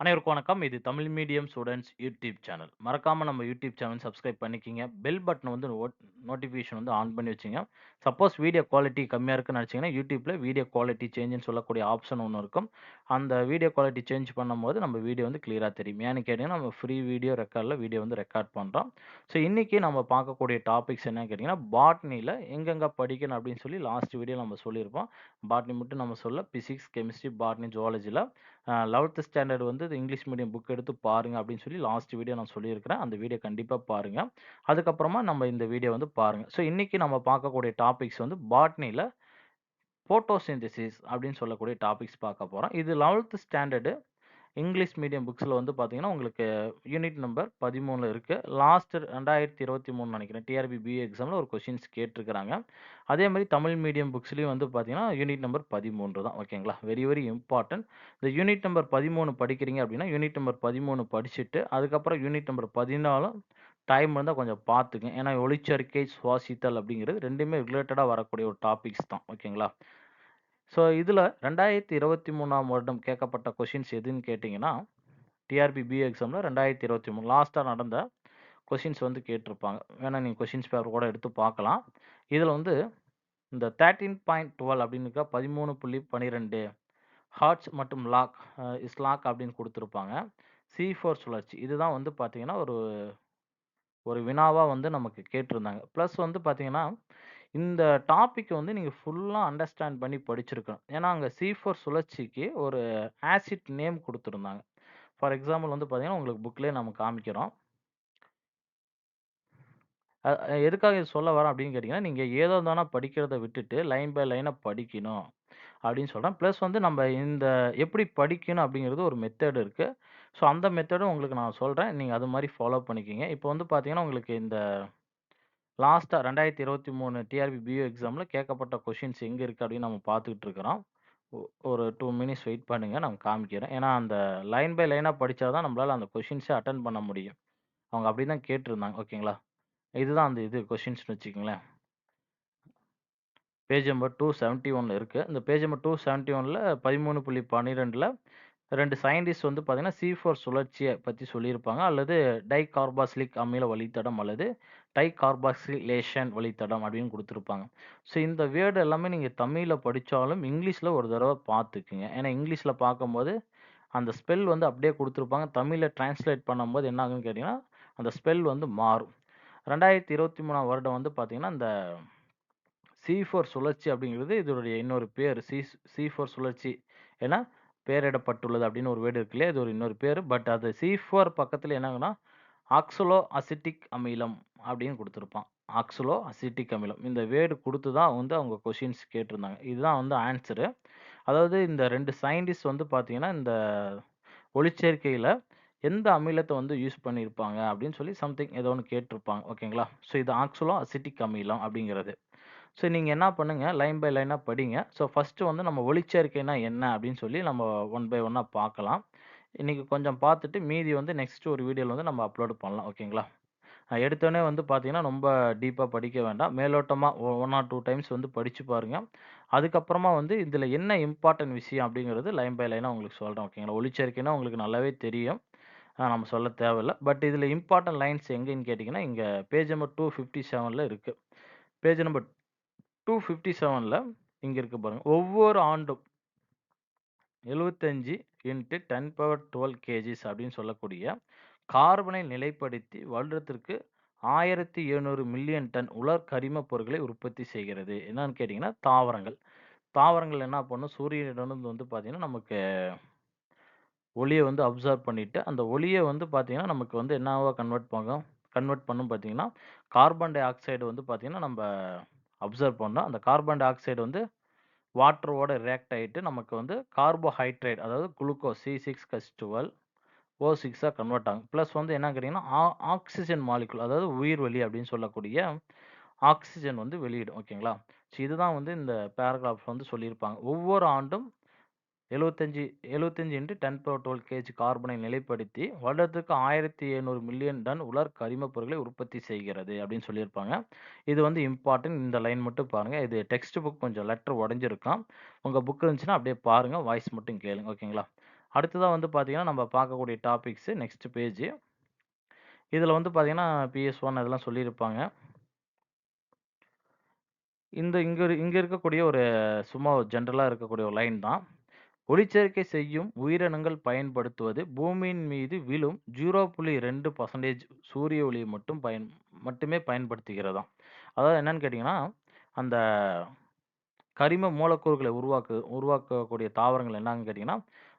அனைவருக்கும் வணக்கம். இது Tamil medium students YouTube channel. மறக்காமல் நம்ம யூடியூப் சேனல் சப்ஸ்கிரைப் பண்ணிக்கிங்க பெல் பட்டன் வந்து நோட்டிஃபிகேஷன் வந்து ஆன் பண்ணி வச்சுங்க. சப்போஸ் வீடியோ குவாலிட்டி கம்மியாக இருக்குன்னு நினச்சிங்கன்னா யூடியூப்பில் வீடியோ குவாலிட்டி சேஞ்சுன்னு சொல்லக்கூடிய ஆப்ஷன் ஒன்று இருக்கும். அந்த வீடியோ குவாலிட்டி சேஞ்ச் பண்ணும்போது நம்ம வீடியோ வந்து கிளியராக தெரியும். ஏன்னு கேட்டிங்கன்னா நம்ம ஃப்ரீ வீடியோ ரெக்கார்டில் வீடியோ வந்து ரெக்கார்ட் பண்ணுறோம் ஸோ இன்றைக்கி நம்ம பார்க்கக்கூடிய டாபிக்ஸ் என்னன்னு கேட்டிங்கன்னா பாட்னியில் எங்கெங்கே படிக்கணும் அப்படின்னு சொல்லி லாஸ்ட் வீடியோ நம்ம சொல்லியிருப்போம். பாட்னி மட்டும் நம்ம சொல்ல பிசிக்ஸ், கெமிஸ்ட்ரி, பாட்னி, ஜுவாலஜியில் அ 11த் ஸ்டாண்டர்ட் வந்து இங்கிலீஷ் மீடியம் புக் எடுத்து பாருங்கள் அப்படின்னு சொல்லி லாஸ்ட் வீடியோ நான் சொல்லியிருக்கிறேன். அந்த வீடியோ கண்டிப்பாக பாருங்கள் அதுக்கப்புறமா நம்ம இந்த வீடியோ வந்து பாருங்கள் ஸோ இன்றைக்கி நம்ம பார்க்கக்கூடிய டாபிக்ஸ் வந்து பாட்னியில் ஃபோட்டோசிந்தசிஸ் அப்படின்னு சொல்லக்கூடிய டாபிக்ஸ் பார்க்க போகிறோம் இது 11த் ஸ்டாண்டர்டு இங்கிலீஷ் மீடியம் புக்ஸில் வந்து பார்த்தீங்கன்னா, உங்களுக்கு யூனிட் நம்பர் பதிமூணில் இருக்குது லாஸ்ட் 2023 நெனைக்கிறேன். டிஆர்பி பிஏ எக்ஸாம்ல ஒரு கொஷின்ஸ் கேட்டிருக்கிறாங்க. அதே மாதிரி தமிழ் மீடியம் புக்ஸ்லேயும் வந்து பார்த்தீங்கன்னா, யூனிட் நம்பர் 13 தான். ஓகேங்களா? Very very important. இந்த யூனிட் நம்பர் 13 படிக்கிறீங்க அப்படின்னா, யூனிட் நம்பர் 13 படிச்சுட்டு, அதுக்கப்புறம் யூனிட் நம்பர் 14 டைம் இருந்தால் கொஞ்சம் பார்த்துக்கங்க. ஏன்னா ஒளிச்சேர்க்கை, சுவாசித்தல் அப்படிங்கிறது ரெண்டுமே ரிலேட்டடாக வரக்கூடிய ஒரு டாபிக்ஸ் தான். ஓகேங்களா? ஸோ இதில் ரெண்டாயிரத்து இருபத்தி மூணாம் வருடம் கேட்கப்பட்ட கொஷின்ஸ் எதுன்னு கேட்டிங்கன்னா டிஆர்பி பிஏ எக்ஸாம்ல 2023 லாஸ்ட்டா நடந்த கொஷின்ஸ் வந்து கேட்டிருப்பாங்க. வேணால் நீங்கள் கொஷின்ஸ் பேப்பர் கூட எடுத்து பார்க்கலாம். இதில் வந்து இந்த 13.12 அப்படின்னு இருக்கா 13.12 ஹார்ட்ஸ் மற்றும் லாக் இஸ் லாக் அப்படின்னு கொடுத்துருப்பாங்க சி ஃபோர் சுழற்சி. இதுதான் வந்து பார்த்திங்கன்னா ஒரு ஒரு வினாவாக வந்து நமக்கு கேட்டிருந்தாங்க. ப்ளஸ் வந்து பார்த்திங்கன்னா இந்த டாபிக் வந்து நீங்க ஃபுல்லா அண்டர்ஸ்டாண்ட் பண்ணி படிச்சிருக்கணும். ஏன்னா அங்க C4 சுழற்சிக்கு ஒரு ஆசிட் நேம் கொடுத்துருந்தாங்க. ஃபார் எக்ஸாம்பிள் வந்து பார்த்தீங்கன்னா, உங்களுக்கு புக்லயே நம்ம காமிக்கிறோம். எதுக்காக இது சொல்ல வரேன் அப்படின்னு கேட்டிங்கன்னா நீங்கள் ஏதோ தானே படிக்கிறத விட்டுட்டு லைன் பை லைனாக படிக்கணும் அப்படின்னு சொல்கிறேன் ப்ளஸ் வந்து நம்ம இந்த எப்படி படிக்கணும் அப்படிங்கிறது ஒரு மெத்தட் இருக்குது ஸோ அந்த மெத்தடும் உங்களுக்கு நான் சொல்கிறேன் நீங்கள் அது மாதிரி ஃபாலோ பண்ணிக்கிங்க. இப்போ வந்து பார்த்தீங்கன்னா, உங்களுக்கு இந்த லாஸ்ட்டாக ரெண்டாயிரத்தி இருபத்தி மூணு டிஆர்பி பிஏ எக்ஸாமில் கேட்கப்பட்ட கொஷின்ஸ் எங்கே இருக்குது அப்படின்னு நம்ம பார்த்துக்கிட்டு இருக்கிறோம். ஒ ஒரு டூ மினிட்ஸ் வெயிட் பண்ணுங்கள் நான் காமிக்கிறேன். ஏன்னா அந்த லைன் பை லைனாக படித்தா தான் நம்மளால் அந்த கொஷின்ஸே அட்டன் பண்ண முடியும். அவங்க அப்படி தான் கேட்டிருந்தாங்க. ஓகேங்களா? இதுதான் அந்த இது கொஷின்ஸ்னு வச்சுக்கங்களேன். பேஜ் நம்பர் டூ செவன்ட்டி ஒனில் இருக்குது இந்த பேஜ் நம்பர் 271ல 13.12ல 2 சயின்டிஸ்ட் வந்து பார்த்திங்கன்னா சி ஃபோர் சுழற்சியை பற்றி சொல்லியிருப்பாங்க. அல்லது டைகார்பாஸ்லிக் அமில வழித்தடம் அல்லது டை கார்பாக்சிலேஷன் வழித்தடம் அப்படின்னு கொடுத்துருப்பாங்க. ஸோ இந்த வேர்டு எல்லாமே நீங்கள் தமிழில் படித்தாலும் இங்கிலீஷில் ஒரு தடவை பார்த்துக்குங்க. ஏன்னா இங்கிலீஷில் பார்க்கும்போது, அந்த ஸ்பெல் வந்து அப்படியே கொடுத்துருப்பாங்க. தமிழில் டிரான்ஸ்லேட் பண்ணும்போது என்ன ஆகும்ன்னு கேட்டிங்கன்னா அந்த ஸ்பெல் வந்து மாறும். 2023ஆம் வருடம் வந்து பார்த்தீங்கன்னா, இந்த C4 சுழற்சி அப்படிங்கிறது இதனுடைய இன்னொரு பேர். சி C4 சுழற்சி ஏன்னா பெயரிடப்பட்டுள்ளது அப்படின்னு ஒரு வேர்டு இருக்கு இல்லையா? இது ஒரு இன்னொரு பேர். பட் அது சி ஃபோர் பக்கத்தில் என்னங்கன்னா ஆக்சலோ அசிட்டிக் அமிலம் அப்படின்னு கொடுத்துருப்பான் ஆக்சலோ அசிட்டிக் அமிலம். இந்த வேர்டு குடுத்து தான் வந்து அவங்க கொஷின்ஸ் கேட்டிருந்தாங்க. இதுதான் வந்து ஆன்சரு அதாவது இந்த 2 சயின்டிஸ்ட் வந்து பார்த்தீங்கன்னா, இந்த ஒளிச்சேர்க்கையில எந்த அமிலத்த வந்து யூஸ் பண்ணியிருப்பாங்க அப்படின்னு சொல்லி சம்திங் ஏதோ ஒண்ணு கேட்டிருப்பாங்க. ஓகேங்களா? ஸோ இது ஆக்சலோ அசிட்டிக் அமிலம் அப்படிங்கிறது. ஸோ நீங்க என்ன பண்ணுங்க, லைன் பை லைனா படிங்க. ஸோ ஃபர்ஸ்ட்டு வந்து நம்ம ஒளிச்சேர்க்கைனா என்ன அப்படின்னு சொல்லி நம்ம ஒன் பை ஒன்னாக பார்க்கலாம். இன்னைக்கு கொஞ்சம் பார்த்துட்டு மீதி வந்து நெக்ஸ்ட் ஒரு வீடியோல வந்து நம்ம அப்லோட் பண்ணலாம். ஓகேங்களா? அ எடுத்தோனே வந்து பார்த்தீங்கன்னா, ரொம்ப டீப்பா படிக்க வேண்டாம். மேலோட்டமா ஒ 1 ஆர் 2 டைம்ஸ் வந்து படிச்சு பாருங்க. அதுக்கப்புறமா வந்து இதில் என்ன இம்பார்ட்டன்ட் விஷயம் அப்படிங்கிறது லைன் பை லைனா உங்களுக்கு சொல்றேன். ஓகேங்களா? ஒளிச்சேர்க்கைனா உங்களுக்கு நல்லாவே தெரியும். அ நம்ம சொல்ல தேவையில்ல. பட் இதில் இம்பார்ட்டன்ட் லைன்ஸ் எங்கேன்னு கேட்டீங்கன்னா, இங்க பேஜ் நம்பர் 257ல இருக்கு. பேஜ் நம்பர் 257ல இங்க இருக்கு பாருங்க. ஒவ்வொரு ஆண்டும் 75 இன்டு 1012 கேஜிஸ் அப்படின்னு சொல்லக்கூடிய கார்பனை நிலைப்படுத்தி வருடத்திற்கு 1700 மில்லியன் டன் உலர் கரிமப் பொருட்களை உற்பத்தி செய்கிறது. என்னன்னு கேட்டிங்கன்னா தாவரங்கள். தாவரங்கள் என்ன பண்ணும், சூரியனிடமிருந்து வந்து பார்த்தீங்கன்னா, நமக்கு ஒளியை வந்து அப்சர்வ் பண்ணிவிட்டு அந்த ஒளியை வந்து பார்த்திங்கன்னா நமக்கு வந்து என்னவோ கன்வெர்ட் பண்ணும் கன்வெர்ட் பண்ணும் பார்த்திங்கன்னா கார்பன் டை ஆக்சைடு வந்து பார்த்திங்கன்னா நம்ம அப்சர்வ் பண்ணோம். அந்த கார்பன் டை ஆக்சைடு வந்து வாட்டரோட ரியாக்ட் ஆகிட்டு நமக்கு வந்து கார்போஹைட்ரேட் அதாவது குளுக்கோஸ் சி சிக்ஸ் கஸ்டுவல் C6H12 O6ஆ கன்வெர்ட் ஆகும். ப்ளஸ் வந்து என்ன கேட்டீங்கன்னா, ஆ ஆக்ஸிஜன் மாலிக்யூல் அதாவது உயிர்வளி அப்படின்னு சொல்லக்கூடிய ஆக்ஸிஜன் வந்து வெளியிடும். ஓகேங்களா? ஸோ இதுதான் வந்து இந்த பேராகிராஃப் வந்து சொல்லியிருப்பாங்க. ஒவ்வொரு ஆண்டும் எழுபத்தஞ்சி எழுபத்தஞ்சி into ten power twelve KG கார்பனை நிலைப்படுத்தி வருடத்துக்கு 1700 மில்லியன் டன் உலர் கரிமப் பொருட்களை உற்பத்தி செய்கிறது அப்படின்னு சொல்லியிருப்பாங்க. இது வந்து இம்பார்ட்டன்ட். இந்த லைன் மட்டும் பாருங்கள் இது டெக்ஸ்ட் புக் கொஞ்சம் லெட்டர் உடஞ்சிருக்கான் உங்கள் புக் இருந்துச்சுன்னா அப்படியே பாருங்கள் வாய்ஸ் மட்டும் கேளுங்க. ஓகேங்களா? அடுத்ததாக வந்து பார்த்தீங்கன்னா, நம்ம பார்க்கக்கூடிய டாபிக்ஸு நெக்ஸ்ட் பேஜு. இதில் வந்து பார்த்தீங்கன்னா, பிஎஸ்1 அதெல்லாம் சொல்லியிருப்பாங்க. இந்த இங்கே இங்கே இருக்கக்கூடிய ஒரு சும்மா ஜென்ரலாக இருக்கக்கூடிய ஒரு லைன் தான். ஒளிச்சேர்க்கை செய்யும் உயிரினங்கள் பயன்படுத்துவது பூமியின் மீது விழும் 0.2% சூரிய ஒளியை மட்டும் பயன் மட்டுமே பயன்படுத்துகிறதாம். அதாவது என்னன்னு கேட்டிங்கன்னா அந்த கரிம மூலக்கூறுகளை உருவாக்கு உருவாக்கக்கூடிய தாவரங்கள் என்னன்னு கேட்டிங்கன்னா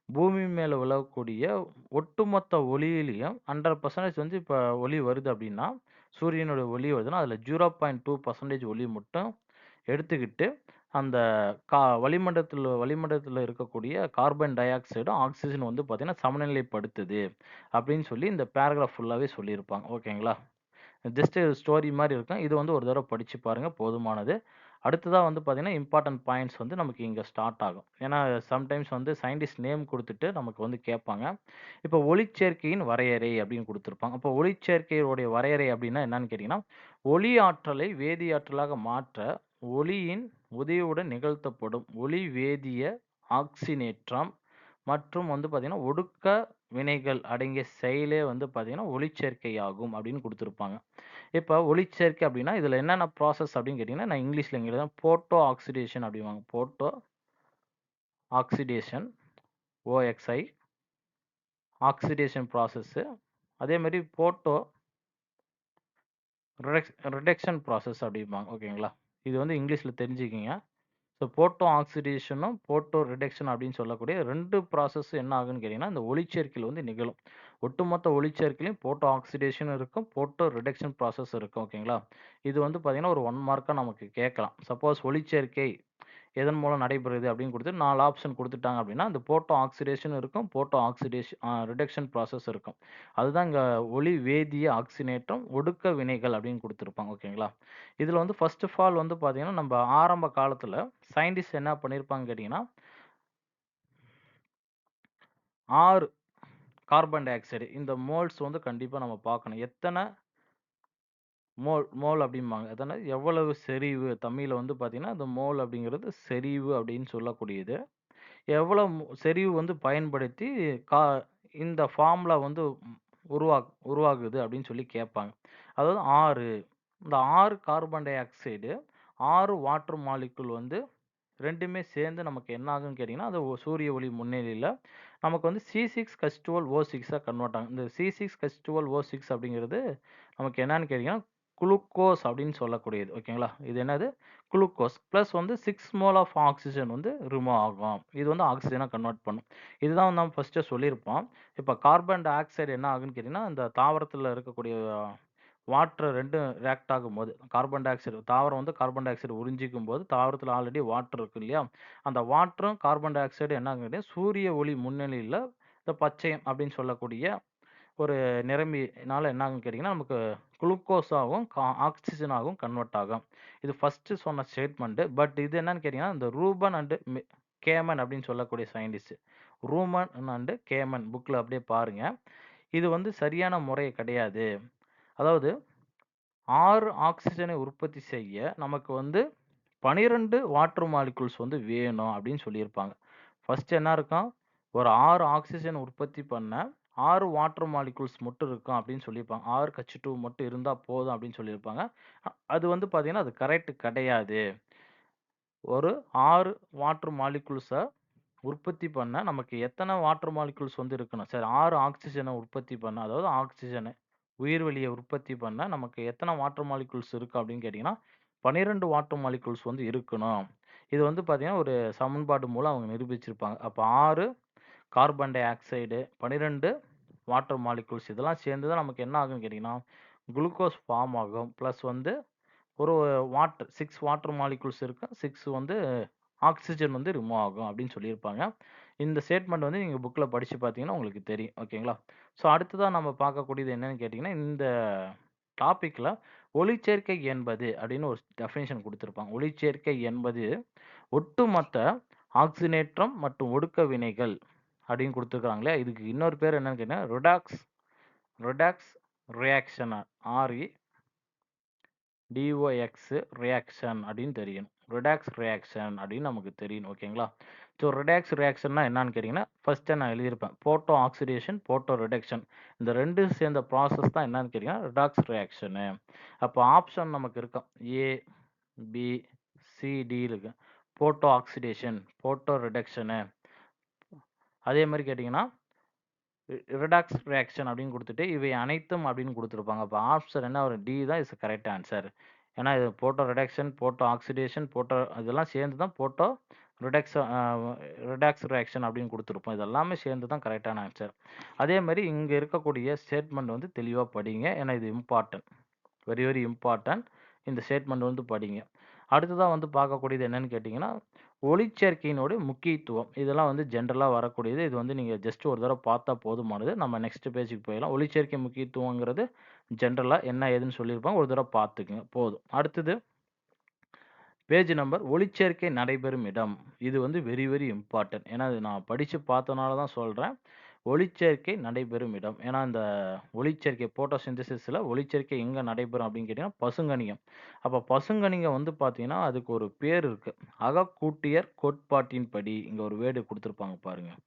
பூமி மேல விழக்கூடிய ஒட்டுமொத்த ஒளியிலையும் ஹண்ட்ரட் பர்சன்டேஜ் வந்து இப்போ ஒளி வருது அப்படின்னா, சூரியனுடைய ஒளி வருதுன்னா, அதில் ஜீரோ பாயிண்ட் டூ பர்சன்டேஜ் ஒளி மட்டும் எடுத்துக்கிட்டு, அந்த கா வளிமண்டலத்தில் வளிமண்டலத்தில் இருக்கக்கூடிய கார்பன் டை ஆக்சைடும், ஆக்சிஜன் வந்து பார்த்திங்கன்னா சமநிலைப்படுத்துது அப்படின்னு சொல்லி இந்த பேராகிராஃப் ஃபுல்லாகவே சொல்லியிருப்பாங்க. ஓகேங்களா? ஜஸ்ட் ஸ்டோரி மாதிரி இருக்கும். இது வந்து ஒரு தடவை படித்து பாருங்கள் போதுமானது. அடுத்ததா வந்து பார்த்தீங்கன்னா, இம்பார்ட்டன்ட் பாயிண்ட்ஸ் வந்து நமக்கு இங்கே ஸ்டார்ட் ஆகும். ஏன்னா சம்டைம்ஸ் வந்து சயின்டிஸ்ட் நேம் கொடுத்துட்டு நமக்கு வந்து கேட்பாங்க. இப்போ ஒளிச்சேர்க்கையின் வரையறை அப்படின்னு கொடுத்துருப்பாங்க அப்போ ஒளிச்சேர்க்கையுடைய வரையறை அப்படின்னா என்னன்னு கேட்டிங்கன்னா ஒளி ஆற்றலை வேதியாற்றலாக மாற்ற ஒளியின் உதவியுடன் நிகழ்த்தப்படும் ஒளி வேதிய ஆக்சினேற்றம் மற்றும் வந்து பார்த்திங்கன்னா ஒடுக்க வினைகள் அடங்கிய செயலே வந்து பார்த்தீங்கன்னா, ஒளிச்சேர்க்கை ஆகும் அப்படின்னு கொடுத்துருப்பாங்க இப்போ ஒளிச்சேர்க்கை அப்படின்னா, இதில் என்னென்ன ப்ராசஸ் அப்படின்னு கேட்டிங்கன்னா நான் இங்கிலீஷில் இங்க தான் photo oxidation அப்படிவாங்க photo oxidation O X I oxidation process. அதே போட்டோ ரிடக்ஸ் ரிடக்ஷன் ப்ராசஸ் அப்படிம்பாங்க. ஓகேங்களா? இது வந்து இங்கிலீஷில் தெரிஞ்சுக்கிங்க ஸோ போட்டோ ஆக்சிடேஷனும், போட்டோ ரிடக்ஷன் அப்படின்னு சொல்லக்கூடிய ரெண்டு ப்ராசஸ் என்ன ஆகுன்னு கேட்டிங்கன்னா இந்த ஒளிச்சேர்க்கையில் வந்து நிகழும். ஒட்டுமொத்த ஒளிச்சேர்க்கையிலையும் போட்டோ ஆக்சிடேஷன் இருக்கும், போட்டோ ரிடக்ஷன் ப்ராசஸ் இருக்கும். ஓகேங்களா? இது வந்து பார்த்திங்கன்னா ஒரு ஒன் மார்க்காக நமக்கு கேட்கலாம். சப்போஸ் ஒளிச்சேர்க்கை எதன் மூலம் நடைபெறுது அப்படின்னு கொடுத்து நாலு ஆப்ஷன் கொடுத்துட்டாங்க அப்படின்னா, அந்த போட்டோ ஆக்சிடேஷன் இருக்கும், போட்டோ ஆக்சிடேஷன் ரிடக்ஷன் ப்ராசஸ் இருக்கும். அதுதான் இங்கே ஒளி வேதிய ஆக்சினேற்றம், ஒடுக்க வினைகள் அப்படின்னு கொடுத்துருப்பாங்க ஓகேங்களா? இதில் வந்து ஃபர்ஸ்ட் ஆஃப் ஆல் வந்து பார்த்தீங்கன்னா, நம்ம ஆரம்ப காலத்தில் சயின்டிஸ்ட் என்ன பண்ணியிருப்பாங்கன்னு கேட்டிங்கன்னா ஆறு கார்பன் டை ஆக்சைடு இந்த மோல்ஸ் வந்து கண்டிப்பாக நம்ம பார்க்கணும். எத்தனை மோல் மோல் அப்படிம்பாங்க. அதனால் எவ்வளவு செறிவு தமிழ்ல வந்து பார்த்தீங்கன்னா, அந்த மோல் அப்படிங்கிறது செறிவு அப்படின்னு சொல்லக்கூடியது. எவ்வளவு மு செறிவு வந்து பயன்படுத்தி கா இந்த ஃபார்முலா வந்து உருவா உருவாகுது அப்படின்னு சொல்லி கேட்பாங்க. அதாவது 6 இந்த 6 carbon dioxide, 6 water molecule வந்து 2மே சேர்ந்து நமக்கு என்ன ஆகும்ன்னு கேட்டீங்கன்னா, அது சூரிய ஒளி முன்னிலையில நமக்கு வந்து C6H12O6ஆ கன்வெர்ட் ஆகும். இந்த C6H12O6 அப்படிங்கிறது நமக்கு என்னன்னு கேட்டீங்கன்னா, குளுக்கோஸ் அப்படின்னு சொல்லக்கூடியது. ஓகேங்களா? இது என்னது? குளுக்கோஸ் ப்ளஸ் வந்து சிக்ஸ் மோல் ஆஃப் ஆக்சிஜன் வந்து ரிமூவ் ஆகும். இது வந்து ஆக்சிஜனாக கன்வெர்ட் பண்ணும். இதுதான் நம்ம ஃபர்ஸ்ட்டே சொல்லியிருப்போம். இப்போ கார்பன் டை ஆக்சைடு என்ன ஆகுன்னு கேட்டிங்கன்னா இந்த தாவரத்தில் இருக்கக்கூடிய வாட்டர் ரெண்டும் ரியாக்ட் ஆகும்போது, கார்பன் டை ஆக்சைடு தாவரம் வந்து கார்பன் டை ஆக்சைடு உறிஞ்சிக்கும்போது, தாவரத்தில் ஆல்ரெடி வாட்டர் இருக்கு இல்லையா? அந்த வாட்டரும் கார்பன் டை ஆக்சைடு என்ன கேட்டீங்கன்னா, சூரிய ஒளி முன்னிலையில் இந்த பச்சையம் அப்படின்னு சொல்லக்கூடிய ஒரு நிரம்பினால என்ன ஆகும்னு கேட்டீங்கன்னா, நமக்கு குளுக்கோஸாகவும் கா ஆக்சிஜனாகவும் கன்வெர்ட் ஆகும். இது ஃபஸ்ட்டு சொன்ன ஸ்டேட்மெண்ட்டு பட் இது என்னன்னு கேட்டிங்கன்னா இந்த ரூபன் அண்டு மெ கேமன் அப்படின்னு சொல்லக்கூடிய சயின்டிஸ்ட். ரூமன் அண்ட் கேமன் புக்கில் அப்படியே பாருங்கள் இது வந்து சரியான முறை கிடையாது. அதாவது ஆறு ஆக்சிஜனை உற்பத்தி செய்ய நமக்கு வந்து 12 வாட்டர் மாலிக்யூல்ஸ் வந்து வேணும் அப்படின்னு சொல்லியிருப்பாங்க. ஃபஸ்ட்டு என்ன இருக்கும்? ஒரு ஆறு ஆக்சிஜன் உற்பத்தி பண்ண ஆறு வாட்டர் மாலிக்யூல்ஸ் மட்டும் இருக்கும் அப்படின்னு சொல்லியிருப்பாங்க. 6H2 மட்டும் இருந்தால் போதும் அப்படின்னு சொல்லியிருப்பாங்க. அது வந்து பார்த்தீங்கன்னா, அது கரெக்ட் கிடையாது. ஒரு ஆறு வாட்டர் மாலிகுல்ஸை உற்பத்தி பண்ண நமக்கு எத்தனை வாட்டர் மாலிக்யூல்ஸ் வந்து இருக்கணும்? சரி ஆறு ஆக்சிஜனை உற்பத்தி பண்ண அதாவது ஆக்சிஜனை உயிர்வெளியை உற்பத்தி பண்ண நமக்கு எத்தனை வாட்டர் மாலிக்யூல்ஸ் இருக்குது அப்படின்னு கேட்டிங்கன்னா பன்னிரெண்டு வாட்டர் மாலிக்யூல்ஸ் வந்து இருக்கணும். இது வந்து பார்த்தீங்கன்னா, ஒரு சமன்பாடு மூலம் அவங்க நிரூபிச்சிருப்பாங்க. அப்போ ஆறு carbon dioxide, 12 water molecules இதெல்லாம் சேர்ந்து தான் நமக்கு என்ன ஆகும்னு கேட்டிங்கன்னா குளுக்கோஸ் ஃபார்ம் ஆகும். ப்ளஸ் வந்து ஒரு வாட்டர் சிக்ஸ் வாட்டர் மாலிகூல்ஸ் இருக்கும். சிக்ஸ் வந்து ஆக்சிஜன் வந்து ரிமூவ் ஆகும் அப்படின்னு சொல்லியிருப்பாங்க. இந்த ஸ்டேட்மெண்ட் வந்து நீங்கள் புக்கில் படித்து பார்த்தீங்கன்னா உங்களுக்கு தெரியும். ஓகேங்களா? ஸோ அடுத்ததாக நம்ம பார்க்கக்கூடியது என்னன்னு கேட்டிங்கன்னா இந்த டாப்பிக்கில் ஒளிச்சேர்க்கை என்பது அப்படின்னு ஒரு டெஃபினேஷன் கொடுத்துருப்பாங்க ஒளிச்சேர்க்கை என்பது ஒட்டுமொத்த ஆக்சினேற்றம் மற்றும் ஒடுக்க வினைகள் அப்படின்னு கொடுத்துருக்காங்களே இதுக்கு இன்னொரு பேர் என்னன்னு கேட்டால் redox redox reaction R E D O X reaction அப்படின்னு தெரியணும். ரிடாக்ஸ் ரியாக்ஷன் அப்படின்னு நமக்கு தெரியணும் ஓகேங்களா? ஸோ ரிடாக்ஸ் ரியாக்ஷன்னா என்னன்னு கேட்டிங்கன்னா ஃபஸ்ட்டு நான் எழுதியிருப்பேன். போட்டோ ஆக்சிடேஷன் போட்டோ ரிடக்ஷன் இந்த ரெண்டு சேர்ந்த ப்ராசஸ் தான் என்னன்னு கேட்டிங்கன்னா ரிடாக்ஸ் ரியாக்ஷனு அப்போ ஆப்ஷன் நமக்கு இருக்கும். ஏ பி சி இருக்கு. போட்டோ ஆக்சிடேஷன் போட்டோ ரிடக்ஷனு அதே மாதிரி கேட்டிங்கன்னா ரிடாக்ஸ் ரியாக்ஷன் அப்படின்னு கொடுத்துட்டு இவை அனைத்தும் அப்படின்னு கொடுத்துருப்பாங்க. இப்போ ஆப்ஷன் என்ன ஒரு டி தான் இஸ் கரெக்ட் ஆன்சர் ஏன்னா இது photo reduction photo oxidation photo இதெல்லாம் சேர்ந்து தான் போட்டோ ரிடக்ஸ் ரிடாக்ஸ் ரியாக்ஷன் அப்படின்னு கொடுத்துருப்போம். இதெல்லாமே சேர்ந்து தான் கரெக்டான ஆன்சர் அதே மாதிரி இங்கே இருக்கக்கூடிய ஸ்டேட்மெண்ட் வந்து தெளிவாக படிங்க. ஏன்னா இது இம்பார்ட்டன்ட் வெரி வெரி இம்பார்ட்டன்ட் இந்த ஸ்டேட்மெண்ட் வந்து படிங்க. அடுத்ததாக வந்து பார்க்கக்கூடியது என்னன்னு கேட்டிங்கன்னா ஒளிச்சேர்க்கையினுடைய முக்கியத்துவம். இதெல்லாம் வந்து ஜென்ரலாக வரக்கூடியது. இது வந்து நீங்கள் ஜஸ்ட் ஒரு தடவை பார்த்தா போதுமானது. நம்ம நெக்ஸ்ட் பேஜுக்கு போயிடலாம். ஒளிச்சேர்க்கை முக்கியத்துவங்கிறது ஜென்ரலாக என்ன ஏதுன்னு சொல்லியிருப்பாங்க. ஒரு தடவை பார்த்துக்குங்க. போதும். அடுத்தது பேஜ் நம்பர் ஒளிச்சேர்க்கை நடைபெறும் இடம். இது வந்து வெரி வெரி இம்பார்ட்டன்ட் ஏன்னா இது நான் படித்து பார்த்தனால தான் சொல்கிறேன் ஒளிச்சேர்க்கை நடைபெறும் இடம். ஏன்னா இந்த ஒளிச்சேர்க்கை போட்டோசிந்தசிஸில் ஒளிச்சேர்க்கை எங்கே நடைபெறும் அப்படின்னு கேட்டிங்கன்னா பசுங்கனியம். அப்போ பசுங்கணிகம் வந்து பார்த்தீங்கன்னா அதுக்கு ஒரு பேர் இருக்குது அகக்கூட்டியர் கோட்பாட்டின்படி இங்கே ஒரு வேர்டு கொடுத்துருப்பாங்க பாருங்கள்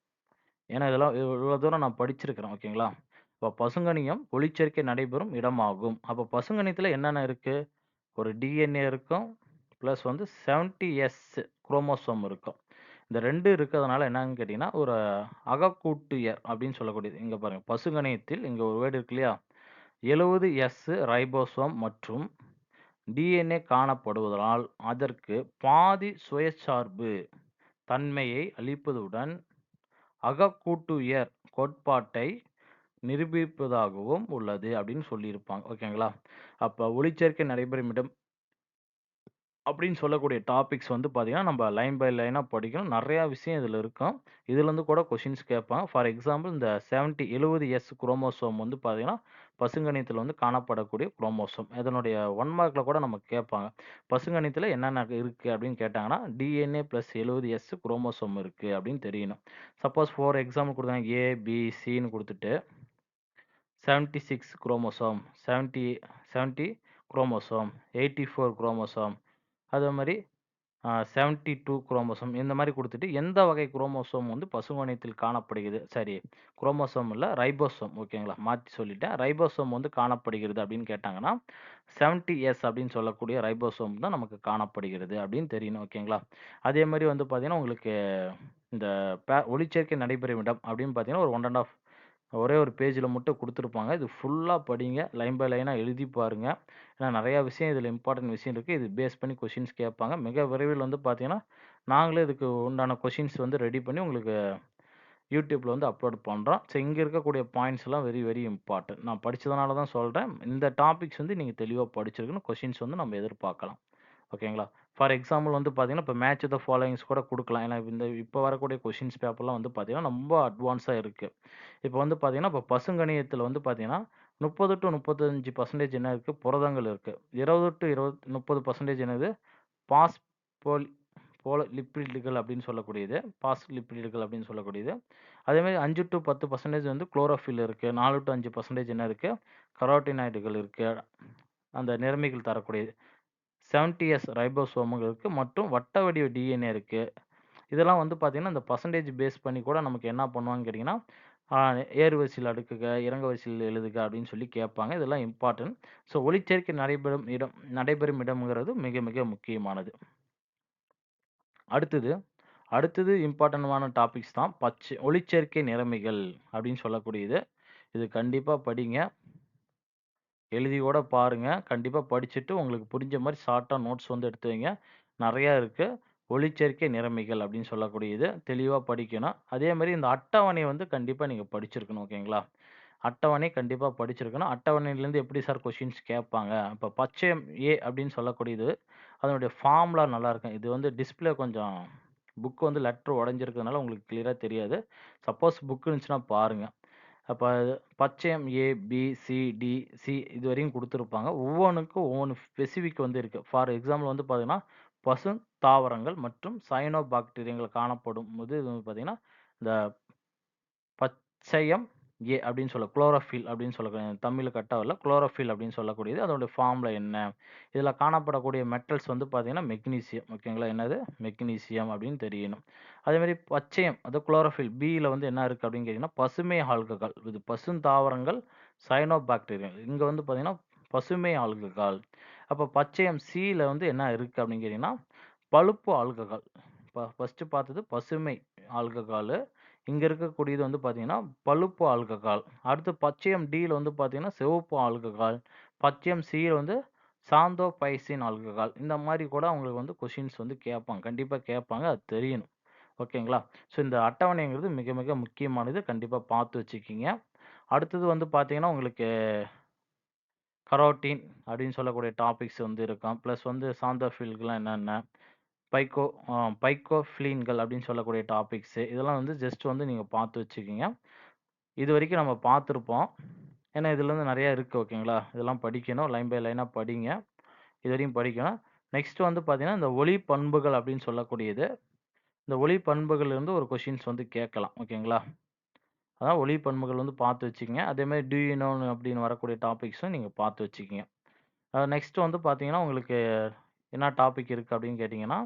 ஏன்னா இதெல்லாம் இவ்வளோ தூரம் நான் படிச்சிருக்கிறேன் ஓகேங்களா? இப்போ பசுங்கனியம் ஒளிச்சேர்க்கை நடைபெறும் இடமாகும். அப்போ பசுங்கனியத்தில் என்னென்ன இருக்குது ஒரு டிஎன்ஏ இருக்கும். ப்ளஸ் வந்து செவன்டி எஸ் குரோமோசோம் இருக்கும். இந்த ரெண்டு இருக்கிறதுனால என்னன்னு கேட்டிங்கன்னா ஒரு அகக்கூட்டுயர் அப்படின்னு சொல்லக்கூடியது. இங்கே பாருங்கள் பசுங்கணையத்தில் இங்கே ஒரு வேர்டு இருக்கு இல்லையா? எழுபது எஸ் ரைபோசோம் மற்றும் டிஎன்ஏ காணப்படுவதால் அதற்கு பாதி சுயசார்பு தன்மையை அளிப்பதுடன் அகக்கூட்டுயர் கோட்பாட்டை நிரூபிப்பதாகவும் உள்ளது அப்படின்னு சொல்லியிருப்பாங்க. ஓகேங்களா? அப்போ ஒளிச்சேர்க்கை நடைபெறும் இடம் அப்படின்னு சொல்லக்கூடிய டாபிக்ஸ் வந்து பார்த்தீங்கன்னா நம்ம லைன் பை லைனாக படிக்கணும். நிறையா விஷயம் இதில் இருக்கும். இதுலேருந்து கூட கொஷின்ஸ் கேட்பாங்க. ஃபார் எக்ஸாம்பிள் இந்த செவன்ட்டி எழுபது எஸ் குரோமோசோம் வந்து பார்த்தீங்கன்னா பசுங்கணித்தில் வந்து காணப்படக்கூடிய குரோமோசோம் இதனுடைய ஒன் மார்க்கில் கூட நமக்கு கேட்பாங்க. பசுங்கணித்தில் என்னென்ன இருக்குது அப்படின்னு கேட்டாங்கன்னா டிஎன்ஏ ப்ளஸ் எழுபது எஸ் குரோமோசோம் இருக்குது அப்படின்னு தெரியணும். சப்போஸ் ஃபார் எக்ஸாம்பிள் கொடுத்தாங்க ஏ பி சின்னு கொடுத்துட்டு seventy six chromosome seventy seventy chromosome eighty four chromosome அதே மாதிரி செவன்ட்டி டூ குரோமோசோம் இந்த மாதிரி கொடுத்துட்டு எந்த வகை குரோமோசோம் வந்து பசுங்கோணியத்தில் காணப்படுகிறது? சரி குரோமோசோம் இல்லை ரைபோசோம் ஓகேங்களா? மாற்றி சொல்லிட்டேன் ரைபோசோம் வந்து காணப்படுகிறது அப்படின்னு கேட்டாங்கன்னா செவன்ட்டி எஸ் அப்படின்னு சொல்லக்கூடிய ரைபோசோம் தான் நமக்கு காணப்படுகிறது அப்படின்னு தெரியணும் ஓகேங்களா? அதே மாதிரி வந்து பார்த்தீங்கன்னா உங்களுக்கு இந்த பே ஒளிச்சேர்க்கை நடைபெறும் இடம் அப்படின்னு பார்த்தீங்கன்னா ஒரு ஒன் அண்ட் ஆஃப் ஒரே ஒரு பேஜில் மட்டும் கொடுத்துருப்பாங்க. இது ஃபுல்லாக படிங்க. லைன் பை லைனாக எழுதி பாருங்கள் ஏன்னா நிறையா விஷயம் இதில் இம்பார்ட்டன்ட் விஷயம் இருக்குது இது பேஸ் பண்ணி கொஷின்ஸ் கேட்பாங்க. மிக விரைவில் வந்து பார்த்தீங்கன்னா நாங்களே இதுக்கு உண்டான கொஷின்ஸ் வந்து ரெடி பண்ணி உங்களுக்கு யூடியூப்பில் வந்து அப்லோட் பண்ணுறோம் ஸோ இங்கே இருக்கக்கூடிய பாயிண்ட்ஸ்லாம் வெரி வெரி இம்பார்ட்டன்ட் நான் படித்ததுனால தான் சொல்கிறேன் இந்த டாபிக்ஸ் வந்து நீங்கள் தெளிவாக படிச்சிருக்கணும். கொஷின்ஸ் வந்து நம்ம எதிர்பார்க்கலாம். ஓகேங்களா? ஃபார் எக்ஸாம்பிள் வந்து பார்த்தீங்கன்னா இப்போ மேட்ச் த ஃபாலோயிங்ஸ் கூட கொடுக்கலாம். ஏன்னா இந்த இப்போ வரக்கூடிய கொஷின்ஸ் பேப்பர்லாம் வந்து பார்த்தீங்கன்னா ரொம்ப அட்வான்ஸாக இருக்குது இப்போ வந்து பார்த்தீங்கன்னா இப்போ பசுங்கணியத்தில் வந்து பார்த்தீங்கன்னா முப்பது டு முப்பத்தஞ்சு பர்சன்டேஜ் என்ன இருக்குது புரதங்கள் இருக்குது இருபது டு இருபது முப்பது பர்சன்டேஜ் என்னது? பாஸ் போல் போல லிப்பிடுகள் அப்படின்னு சொல்லக்கூடியது. பாஸ் லிப்பிடுகள் அப்படின்னு சொல்லக்கூடியது. அதேமாதிரி அஞ்சு டு பத்து பர்சன்டேஜ் வந்து குளோரோஃபில் இருக்குது நாலு டு அஞ்சு பர்சன்டேஜ் என்ன இருக்குது கரோட்டினாய்டுகள் இருக்குது அந்த நிறமிகள் தரக்கூடியது. செவன்டி எஸ் ரைபோசோமுகள் இருக்குது மற்றும் வட்ட வடிவ டிஎன்ஏ இருக்குது இதெல்லாம் வந்து பார்த்திங்கன்னா இந்த பர்சன்டேஜ் பேஸ் பண்ணி கூட நமக்கு என்ன பண்ணுவாங்கன்னு கேட்டிங்கன்னா ஏறு வரிசையில் அடுக்குக இறங்க வரிசையில் எழுதுக அப்படின்னு சொல்லி கேட்பாங்க. இதெல்லாம் இம்பார்ட்டன்ட் ஸோ ஒளிச்சேர்க்கை நடைபெறும் இடம் நடைபெறும் இடம்ங்கிறது மிக மிக முக்கியமானது. அடுத்தது அடுத்தது இம்பார்ட்டன்டான டாபிக்ஸ் தான் பச்சை ஒளிச்சேர்க்கை நிறமிகள் அப்படின்னு சொல்லக்கூடியது. இது கண்டிப்பாக படிங்க. எழுதி கூட பாருங்கள் கண்டிப்பாக படிச்சுட்டு உங்களுக்கு புரிஞ்ச மாதிரி ஷார்ட்டாக நோட்ஸ் வந்து எடுத்து வைங்க. நிறையா இருக்குது ஒளிச்சேர்க்கை நிறமிகள் அப்படின்னு சொல்லக்கூடியது. தெளிவாக படிக்கணும். அதே மாதிரி இந்த அட்டவணை வந்து கண்டிப்பாக நீங்கள் படிச்சிருக்கணும் ஓகேங்களா? அட்டவணை கண்டிப்பாக படிச்சிருக்கணும். அட்டவணையிலேருந்து எப்படி சார் கொஷின்ஸ் கேட்பாங்க? இப்போ பச்சை ஏ அப்படின்னு சொல்லக்கூடியது. அதனுடைய ஃபார்ம்லாம் நல்லாயிருக்கும் இது வந்து டிஸ்பிளே கொஞ்சம் புக்கு வந்து லெட்ரு உடஞ்சிருக்கிறதுனால உங்களுக்கு கிளியராக தெரியாது. சப்போஸ் புக்கு இருந்துச்சுன்னா பாருங்கள் அப்போ பச்சையம் A B C D C இது வரையும் கொடுத்துருப்பாங்க. ஒவ்வொன்றுக்கும் ஒவ்வொன்று ஸ்பெசிஃபிக் வந்து இருக்குது ஃபார் எக்ஸாம்பிள் வந்து பார்த்தீங்கன்னா பசு தாவரங்கள் மற்றும் சைனோ பாக்டீரியங்கள் காணப்படும். போது இது வந்து பார்த்தீங்கன்னா இந்த பச்சையம் ஏ அப்படின்னு சொல்ல குளோரோஃபில் அப்படின்னு சொல்லக்கூடிய தமிழ் கரெக்ட்டா இல்லை குளோரோஃபில் அப்படின்னு சொல்லக்கூடியது. அதோட ஃபார்மில் என்ன? இதில் காணப்படக்கூடிய மெட்டல்ஸ் வந்து பார்த்தீங்கன்னா, மெக்னீசியம் ஓகேங்களா? என்னது? மெக்னீசியம் அப்படின்னு தெரியணும். அதேமாரி பச்சையம் அது குளோரோஃபில் பியில் வந்து என்ன இருக்குது அப்படின்னு கேட்டிங்கன்னா பசுமை ஆல்கஹால். இது பசுந்தாவரங்கள், சயனோபாக்டீரியம். இங்கே வந்து பார்த்தீங்கன்னா, பசுமை ஆல்கஹால். அப்போ பச்சையம் சியில் வந்து என்ன இருக்குது அப்படின்னு கேட்டிங்கன்னா பழுப்பு ஆல்கஹால். ப ஃபஸ்ட்டு பார்த்தது பசுமை ஆல்கஹாலு. இங்கே இருக்கக்கூடியது வந்து பார்த்தீங்கன்னா, பழுப்பு ஆல்கஹால். அடுத்து பச்சையம் டியில் வந்து பார்த்தீங்கன்னா, சிவப்பு ஆல்கஹால். பச்சையம் சியில் வந்து சாந்தோ பைசின் ஆல்கஹால். இந்த மாதிரி கூட அவங்களுக்கு வந்து கொஷின்ஸ் வந்து கேட்பாங்க. கண்டிப்பாக கேட்பாங்க. அது தெரியணும். ஓகேங்களா? ஸோ இந்த அட்டவணைங்கிறது மிக மிக முக்கியமானது. கண்டிப்பாக பார்த்து வச்சுக்கிங்க அடுத்தது வந்து பார்த்தீங்கன்னா, உங்களுக்கு கரோட்டின் அப்படின்னு சொல்லக்கூடிய டாபிக்ஸ் வந்து இருக்கும். ப்ளஸ் வந்து சாந்தோஃபீல்கெலாம் என்னென்ன? பைக்கோ பைக்கோஃப்ளீன்கள் அப்படின்னு சொல்லக்கூடிய டாபிக்ஸு. இதெல்லாம் வந்து ஜஸ்ட் வந்து நீங்கள் பார்த்து வச்சிக்கிங்க இது வரைக்கும் நம்ம பார்த்துருப்போம். ஏன்னா இதுலேருந்து நிறையா இருக்குது ஓகேங்களா? இதெல்லாம் படிக்கணும். லைன் பை லைனாக படிங்க. இதுவரையும் படிக்கணும். நெக்ஸ்ட் வந்து பார்த்தீங்கன்னா, இந்த ஒளி பண்புகள் அப்படின்னு சொல்லக்கூடியது. இந்த ஒளி பண்புகள்லேருந்து ஒரு கொஷின்ஸ் வந்து கேட்கலாம். ஓகேங்களா? அதான் ஒளி பண்புகள் வந்து பார்த்து வச்சுக்கங்க. அதேமாதிரி டூ அப்படின்னு வரக்கூடிய டாபிக்ஸும் நீங்கள் பார்த்து வச்சுக்கிங்க நெக்ஸ்ட்டு நெக்ஸ்ட் வந்து பார்த்தீங்கன்னா, உங்களுக்கு என்ன டாபிக் இருக்குது அப்படின்னு கேட்டிங்கன்னா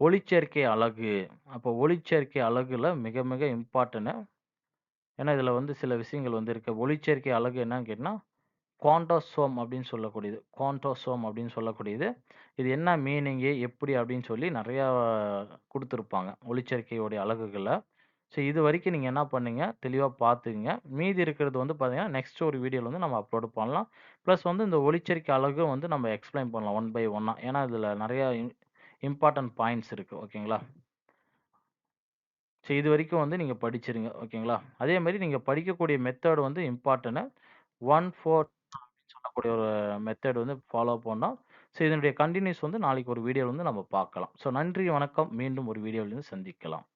ஒளிச்சேர்க்கை அலகு. அப்போ ஒளிச்சேர்க்கை அலகுல மிக மிக இம்பார்ட்டன்ட். ஏன்னா இதில் வந்து சில விஷயங்கள் வந்து இருக்கு. ஒளிச்சேர்க்கை அலகு என்னன்னு கேட்டால் குவாண்டோசோம் அப்படின்னு சொல்லக்கூடியது. குவாண்டோசோம் அப்படின்னு சொல்லக்கூடியது. இது என்ன மீனிங்கு? எப்படி அப்படின்னு சொல்லி நிறையா கொடுத்துருப்பாங்க ஒளிச்சேர்க்கையோடைய அலகுகள. ஸோ இது வரைக்கும் நீங்கள் என்ன பண்ணுங்க தெளிவாக பார்த்துக்குங்க மீதி இருக்கிறது வந்து பார்த்தீங்கன்னா, நெக்ஸ்ட் ஒரு வீடியோவில் வந்து நம்ம அப்லோட் பண்ணலாம். ப்ளஸ் வந்து இந்த ஒளிச்சேர்க்கை அழகு வந்து நம்ம எக்ஸ்ப்ளைன் பண்ணலாம் ஒன் பை ஒன்னாக ஏன்னா இதில் நிறையா இம்பார்ட்டன்ட் பாயிண்ட்ஸ் இருக்குது ஓகேங்களா? ஸோ இதுவரைக்கும் வந்து நீங்கள் படிச்சிருங்க. ஓகேங்களா? அதே மாதிரி நீங்கள் படிக்கக்கூடிய மெத்தட் வந்து இம்பார்ட்டன்ட். 1, 4 அப்படின்னு சொல்லக்கூடிய ஒரு மெத்தட் வந்து ஃபாலோ பண்ணோம். ஸோ இதனுடைய கண்டினியூஸ் வந்து நாளைக்கு ஒரு வீடியோவில் வந்து நம்ம பார்க்கலாம். ஸோ நன்றி, வணக்கம். மீண்டும் ஒரு வீடியோவிலேருந்து சந்திக்கலாம்.